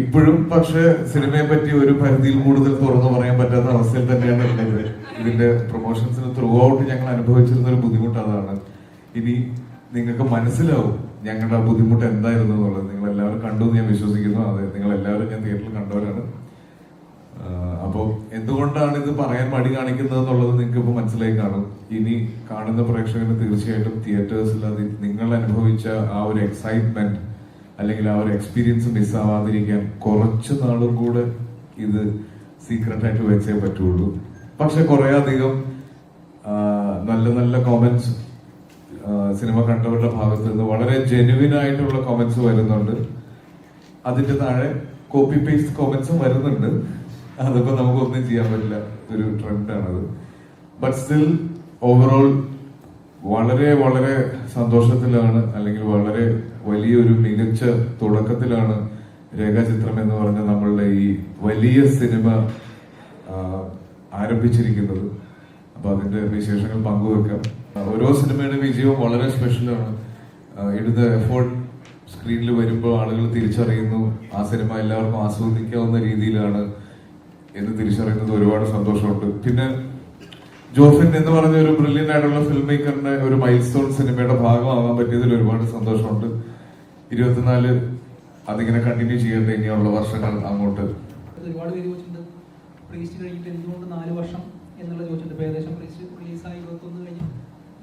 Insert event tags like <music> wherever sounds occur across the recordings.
ഇപ്പോഴും പക്ഷെ സിനിമയെ പറ്റി ഒരു പരിധിയിൽ കൂടുതൽ തുറന്നു പറയാൻ പറ്റാത്ത അവസ്ഥയിൽ തന്നെയാണ് ഉള്ളത്. ഇതിന്റെ പ്രൊമോഷൻസിന് ത്രൂ ഔട്ട് ഞങ്ങൾ അനുഭവിച്ചിരുന്ന ഒരു ബുദ്ധിമുട്ട് അതാണ്. ഇനി നിങ്ങൾക്ക് മനസ്സിലാവും ഞങ്ങളുടെ ബുദ്ധിമുട്ട് എന്തായിരുന്നു എന്നുള്ളത്. നിങ്ങൾ എല്ലാവരും കണ്ടു എന്ന് ഞാൻ വിശ്വസിക്കുന്നു. അതെ നിങ്ങൾ എല്ലാവരും ഞാൻ തിയേറ്ററിൽ കണ്ടവരാണ്. അപ്പോൾ അപ്പോ എന്തുകൊണ്ടാണ് ഇത് പറയാൻ മടി കാണിക്കുന്നത് എന്നുള്ളത് നിങ്ങൾക്ക് ഇപ്പൊ മനസ്സിലായി കാണും. ഇനി കാണുന്ന പ്രേക്ഷകന് തീർച്ചയായിട്ടും തിയേറ്റേഴ്സിൽ അത് നിങ്ങൾ അനുഭവിച്ച ആ ഒരു എക്സൈറ്റ്മെന്റ് അല്ലെങ്കിൽ ആ ഒരു എക്സ്പീരിയൻസ് മിസ്സാവാതിരിക്കാൻ കുറച്ച് നാളും കൂടെ ഇത് സീക്രട്ട് ആയിട്ട് വെച്ചേ പറ്റുള്ളൂ. പക്ഷെ കുറെ അധികം നല്ല നല്ല കോമന്റ്സ് സിനിമ കണ്ടവരുടെ ഭാഗത്ത് നിന്ന് വളരെ ജെനുവിൻ ആയിട്ടുള്ള കോമന്റ്സ് വരുന്നുണ്ട്. അതിന്റെ താഴെ കോപ്പി പേസ്റ്റ് കോമന്റ്സും വരുന്നുണ്ട്. അതിപ്പോ നമുക്കൊന്നും ചെയ്യാൻ പറ്റില്ല. ഒരു ട്രെൻഡാണത് ബട്ട് സ്റ്റിൽ ഓവറോൾ വളരെ വളരെ സന്തോഷത്തിലാണ് അല്ലെങ്കിൽ വളരെ വലിയൊരു മികച്ച തുടക്കത്തിലാണ് രേഖാചിത്രം എന്ന് പറഞ്ഞ നമ്മളുടെ ഈ വലിയ സിനിമ ആരംഭിച്ചിരിക്കുന്നത്. അപ്പൊ അതിന്റെ വിശേഷങ്ങൾ പങ്കുവെക്കാം. ഓരോ സിനിമയുടെ വിജയവും വളരെ സ്പെഷ്യലാണ് ഇടുന്ന എഫോർട്ട് സ്ക്രീനിൽ വരുമ്പോൾ ആളുകൾ തിരിച്ചറിയുന്നു. ആ സിനിമ എല്ലാവർക്കും ആസ്വദിക്കാവുന്ന രീതിയിലാണ് എന്ന് തിരിച്ചറിയുന്നത് ഒരുപാട് സന്തോഷമുണ്ട്. പിന്നെ ജോഫിൻ എന്ന് പറഞ്ഞ ഒരു ബ്രില്യന്റ് ആയിട്ടുള്ള ഫിലിം മേക്കറിന്റെ ഒരു മൈൽ സ്റ്റോൺ സിനിമയുടെ ഭാഗമാകാൻ പറ്റിയതിൽ ഒരുപാട് സന്തോഷമുണ്ട്. ഇരുപത്തിനാല് അതിങ്ങനെ കണ്ടിന്യൂ ചെയ്യട്ടെ ഇനിയുള്ള വർഷങ്ങൾ അങ്ങോട്ട്. ഒരുപാട് പേര് ചോദിച്ചിട്ടുണ്ട്. പ്രീസ്റ്റ് കഴിഞ്ഞിട്ട് എന്തുകൊണ്ട് നാല് വർഷം എന്നുള്ള ചോദിച്ചിട്ടുണ്ട്. ഏകദേശം പ്രീസ്റ്റ് റിലീസായി ഇരുപത്തൊന്ന് കഴിഞ്ഞ്.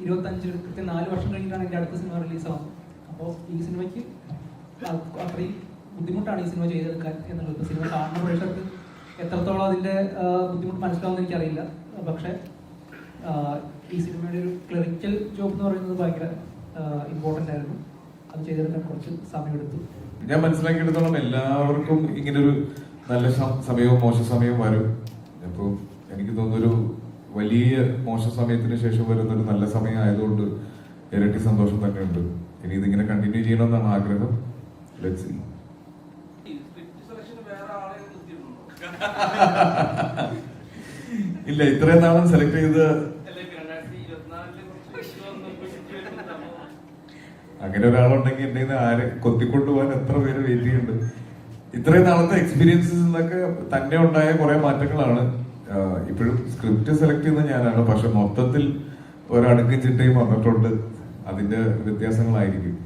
ഇരുപത്തഞ്ച് കൃത്യം നാല് വർഷം കഴിഞ്ഞിട്ടാണ് എന്റെ അടുത്ത സിനിമ റിലീസാവുന്നത് അപ്പോൾ ഈ സിനിമയ്ക്ക് അത് അത്രയും ബുദ്ധിമുട്ടാണ് ഈ സിനിമ ചെയ്തെടുക്കാൻ എന്നുള്ളത്. സിനിമ കാണുന്ന പ്രേക്ഷകർക്ക് എത്രത്തോളം അതിന്റെ ആ, ബുദ്ധിമുട്ട് മനസ്സിലാവുമെന്ന് എനിക്കറിയില്ല. പക്ഷേ ഈ സിനിമയുടെ ഒരു ക്ലറിക്കൽ ജോബ് എന്ന് പറയുന്നത് ഭയങ്കര ഇമ്പോർട്ടന്റ് ആയിരുന്നു. അത് ചെയ്തെടുക്കാൻ കുറച്ച് സമയമെടുത്തു. ഞാൻ മനസ്സിലാക്കിയെടുത്തോളം എല്ലാവർക്കും ഇങ്ങനെ ഒരു നല്ല സമയവും മോശ സമയവും വരും. അപ്പൊ എനിക്ക് തോന്നുന്നൊരു വലിയ മോശ സമയത്തിന് ശേഷം വരുന്ന ഒരു നല്ല സമയം ആയതുകൊണ്ട് ഇരട്ടി സന്തോഷം തന്നെയുണ്ട്. ഇനി ഇതിങ്ങനെ കണ്ടിന്യൂ ചെയ്യണമെന്നാണ് ആഗ്രഹം. ഇല്ല ഇത്രയും നാളും സെലക്ട് ചെയ്ത് അല്ലെ രണ്ടായിരത്തി ഇരുപത്തിനാലിൽ കുറച്ച് ഇഷ്യൂ വന്നപ്പോൾ ഇഷ്യൂ വരുന്നുണ്ട് അപ്പൊ അങ്ങനെ ഒരാളുണ്ടെങ്കിൽ എന്റെ ആരെ കൊത്തിക്കൊണ്ടുപോകാൻ എത്ര പേര് വെയിറ്റ് ചെയ്യുന്നുണ്ട്. ഇത്രയും നാളത്തെ എക്സ്പീരിയൻസസ് എന്നൊക്കെ തന്നെ ഉണ്ടായ കുറെ മാറ്റങ്ങളാണ്. ഇപ്പോഴും സ്ക്രിപ്റ്റ് സെലക്ട് ചെയ്യുന്നത് ഞാനാണ്. പക്ഷെ മൊത്തത്തിൽ ഒരടുക്കും ചിട്ടയും വന്നിട്ടുണ്ട്. അതിന്റെ വ്യത്യാസങ്ങളായിരിക്കും.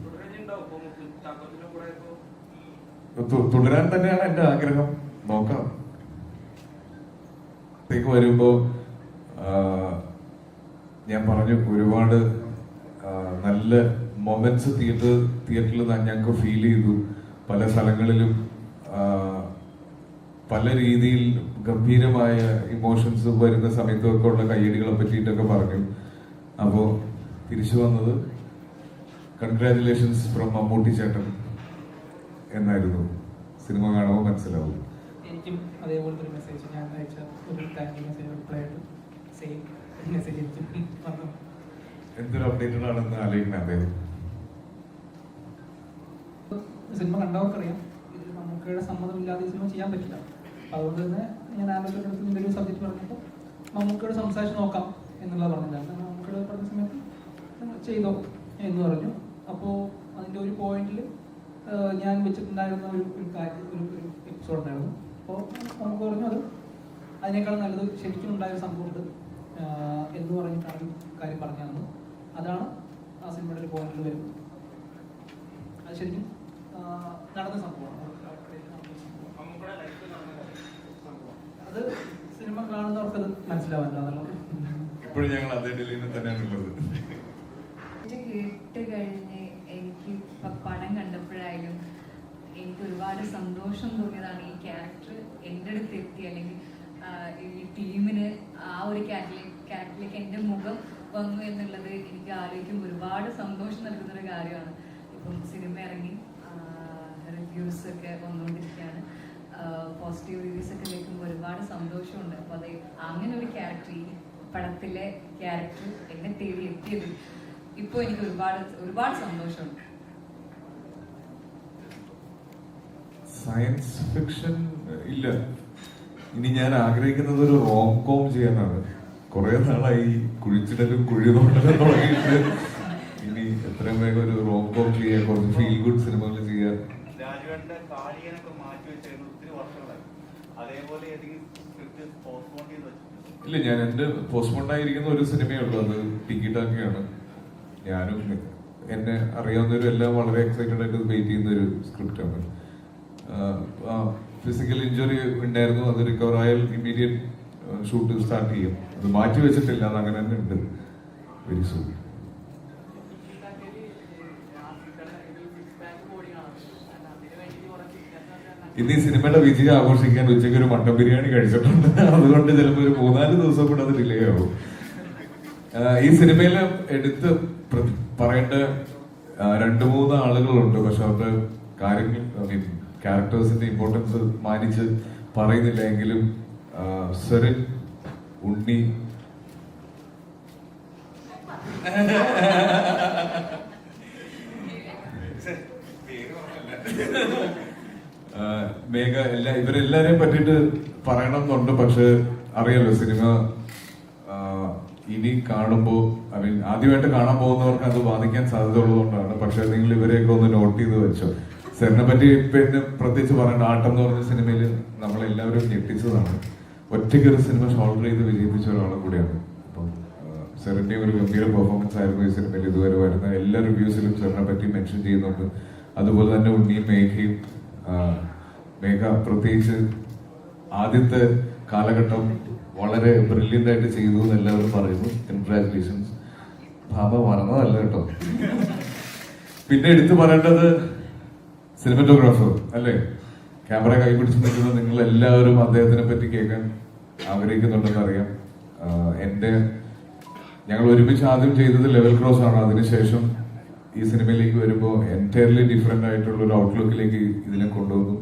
തുടരാൻ തന്നെയാണ് എന്റെ ആഗ്രഹം. നോക്കാം. വരുമ്പോ ഞാൻ പറഞ്ഞു ഒരുപാട് നല്ല മൊമെന്റ്സ് തിയേറ്റർ തിയേറ്ററിൽ ഞങ്ങൾക്ക് ഫീൽ ചെയ്തു. പല സ്ഥലങ്ങളിലും പല രീതിയിൽ ഗംഭീരമായ ഇമോഷൻസ് വരുന്ന സമയത്തൊക്കെ ഉള്ള കയ്യടികളെ പറ്റിയിട്ടൊക്കെ പറഞ്ഞു. അപ്പോൾ തിരിച്ചു വന്നത് കൺഗ്രാറ്റുലേഷൻസ് ഫ്രം മമ്മൂട്ടി ചേട്ടൻ എന്നായിരുന്നു. സിനിമ കാണുമ്പോൾ മനസ്സിലാവും. എനിക്കും അതേപോലത്തെ ഒരു മെസ്സേജ് ഞാൻ അയച്ച ഒരു താങ്ക് യു മെസ്സേജ് റിപ്ലൈ ആയിട്ട് സെയിം മെസ്സേജ് എനിക്കും വന്നു. എന്തൊരു അപ്ഡേറ്റഡ് ആണെന്ന് ആലോചിക്കണം അദ്ദേഹം സിനിമ കണ്ടവർക്കറിയാം. ഇതിൽ മമ്മൂക്കയുടെ സമ്മതമില്ലാതെ ഈ സിനിമ ചെയ്യാൻ പറ്റില്ല. അതുകൊണ്ട് തന്നെ ഞാൻ അടുത്ത് ഇന്റർവ്യൂ സബ്ജക്റ്റ് പറഞ്ഞപ്പോൾ മമ്മൂക്കയോട് സംസാരിച്ച് നോക്കാം എന്നുള്ളത് പറഞ്ഞിട്ടുണ്ടായിരുന്നു മമ്മൂക്കയോട് പറഞ്ഞ സമയത്ത് "നിങ്ങൾ ചെയ്തോ എന്ന് പറഞ്ഞു. അപ്പോൾ അതിന്റെ ഒരു പോയിന്റിൽ ഞാൻ വെച്ചിട്ടുണ്ടായിരുന്ന ഒരു ഒരു കാര്യം ഒരു ഒരു എപ്പിസോഡ് ഉണ്ടായിരുന്നു. അപ്പോൾ നമുക്ക് പറഞ്ഞു അത് അതിനേക്കാൾ നല്ലത് ശരിക്കും ഉണ്ടായ സംഭവമുണ്ട് എന്ന് പറഞ്ഞിട്ടാണ് കാര്യം പറഞ്ഞു തന്നത് അതാണ് ആ സിനിമയുടെ ഒരു പോയിന്റിൽ വരുന്നത്. അത് ശരിക്കും നടന്ന സംഭവമാണ് അത് സിനിമ കാണുന്നവർക്ക് അത് മനസ്സിലാവില്ല ഇപ്പോഴും ഞങ്ങൾ അതേ ഡൽഹിയിൽ തന്നെയാണ് ഉള്ളത്. കേട്ട് കഴിഞ്ഞ് എനിക്ക് ഇപ്പൊ പടം കണ്ടപ്പോഴായാലും എനിക്ക് ഒരുപാട് സന്തോഷം തോന്നിയതാണ് ഈ ക്യാരക്ടർ എന്റെ അടുത്ത് എത്തി അല്ലെങ്കിൽ ഈ ടീമിന് ആ ഒരു ക്യാരക്ടറിലേക്ക് ക്യാരക്ടറിലേക്ക് എന്റെ മുഖം വന്നു എന്നുള്ളത് എനിക്ക് ആലോചിക്കുമ്പോൾ ഒരുപാട് സന്തോഷം നൽകുന്ന ഒരു കാര്യമാണ്. ഇപ്പം സിനിമ ഇറങ്ങി റിവ്യൂസ് ഒക്കെ വന്നുകൊണ്ടിരിക്കുകയാണ്. പോസിറ്റീവ് റിവ്യൂസ് ഒക്കെ കേൾക്കുമ്പോൾ ഒരുപാട് സന്തോഷമുണ്ട്. അപ്പോൾ അത് അങ്ങനെ ഒരു ക്യാരക്ടർ ഈ പടത്തിലെ ക്യാരക്ടർ എന്നെ തേടി എത്തിയത് ഇപ്പോൾ എനിക്ക് ഒരുപാട് ഒരുപാട് സന്തോഷമുണ്ട്. സയൻസ് ഫിക്ഷൻ ഇല്ല. ഇനി ഞാൻ ആഗ്രഹിക്കുന്നത് ഒരു റോം കോം ചെയ്യാനാണ്. കുറെ നാളായി കുഴിച്ചിടലും കുഴി തുടങ്ങിയിട്ട് എത്രയും വേഗം ഒരു റോം കോം ചെയ്യുക കുറച്ച് ഫീൽ ഗുഡ് സിനിമകൾ ചെയ്യുക ഇല്ല ഞാൻ എന്റെ പോസ്റ്റ്പോൺ ആയിരിക്കുന്ന ഒരു സിനിമയേ ഉള്ളൂ. അത് ടിക്കറ്റാക്കിയാണ് ഞാനും എന്നെ അറിയാവുന്നവരും എല്ലാം വളരെ എക്സൈറ്റഡ് ആയിട്ട് വെയിറ്റ് ചെയ്യുന്ന ഒരു സ്ക്രിപ്റ്റാണ് ഫിസിക്കൽ ഇഞ്ചുറി ഉണ്ടായിരുന്നു. അത് റിക്കവർ ആയാൽ ഇമ്മീഡിയറ്റ് ഷൂട്ട് സ്റ്റാർട്ട് ചെയ്യും. അത് മാറ്റി വെച്ചിട്ടില്ല. അത് അങ്ങനെ തന്നെ ഉണ്ട്. വെരി സൂൺ ഇന്ന് ഈ സിനിമയുടെ വിജയം ആഘോഷിക്കാൻ ഉച്ചയ്ക്ക് ഒരു മട്ടൻ ബിരിയാണി കഴിച്ചിട്ടുണ്ട്. അതുകൊണ്ട് ചിലപ്പോൾ ഒരു മൂന്നാൽ ദിവസം കൂടെ അത് ഡിലേ ആവും. ഈ സിനിമയിൽ എടുത്ത് പറയേണ്ട രണ്ട് മൂന്ന് ആളുകളുണ്ട്. പക്ഷെ അവരുടെ കാര്യങ്ങൾ ക്യാരക്ടേഴ്സിന്റെ ഇമ്പോർട്ടൻസ് മാനിച്ച് പറയുന്നില്ല എങ്കിലും സെറിൻ ഉണ്ണി. <laughs> <laughs> ആഹ് മേഘ എല്ലാ ഇവരെല്ലാരെയും പറ്റിയിട്ട് പറയണം എന്നുണ്ട് പക്ഷെ അറിയാലോ സിനിമ ഇനി കാണുമ്പോൾ ഐ മീൻ ആദ്യമായിട്ട് കാണാൻ പോകുന്നവർക്ക് അത് ബാധിക്കാൻ സാധ്യത ഉള്ളതുകൊണ്ടാണ് പക്ഷെ നിങ്ങൾ ഇവരെയൊക്കെ ഒന്ന് നോട്ട് ചെയ്ത് വെച്ചോ. സെറിനെ പറ്റി പിന്നെ പ്രത്യേകിച്ച് പറയേണ്ട ആട്ടം എന്ന് പറഞ്ഞ സിനിമയിൽ നമ്മളെല്ലാവരും ഞെട്ടിച്ചതാണ്. ഒറ്റയ്ക്ക് ഒരു സിനിമ ഷോൾഡർ ചെയ്ത് വിജയിപ്പിച്ച ഒരാളും കൂടിയാണ്. അപ്പം സെറിന്റെ ഒരു ഗംഭീര പെർഫോമൻസ് ആയിരുന്നു ഈ സിനിമയിൽ ഇതുവരെ വരുന്ന എല്ലാ റിവ്യൂസിലും സെറിനെ പറ്റി മെൻഷൻ ചെയ്യുന്നുണ്ട്. അതുപോലെ തന്നെ ഉണ്ണിയും മേഘയും മേഘ പ്രത്യേകിച്ച് ആദ്യത്തെ കാലഘട്ടം വളരെ ബ്രില്യന്റ് ആയിട്ട് ചെയ്തു എന്ന് എല്ലാവരും പറയുന്നു. കൺഗ്രാറ്റുലേഷൻസ് ഭാബ മറന്നതല്ല കേട്ടോ. പിന്നെ എടുത്തു പറയേണ്ടത് സിനിമറ്റോഗ്രാഫർ അല്ലേ? ക്യാമറ കൈപിടിച്ച് നിൽക്കുന്ന നിങ്ങൾ എല്ലാവരും അദ്ദേഹത്തിനെ പറ്റി കേൾക്കാൻ ആഗ്രഹിക്കുന്നുണ്ടെന്ന് അറിയാം. എന്റെ ഞങ്ങൾ ഒരുമിച്ച് ആദ്യം ചെയ്തത് ലെവൽ ക്രോസ് ആണ്. അതിനുശേഷം ഈ സിനിമയിലേക്ക് വരുമ്പോൾ എന്റയർലി ഡിഫറെന്റ് ആയിട്ടുള്ള ഒരു ഔട്ട്ലുക്കിലേക്ക് ഇതിനെ കൊണ്ടുവന്നു.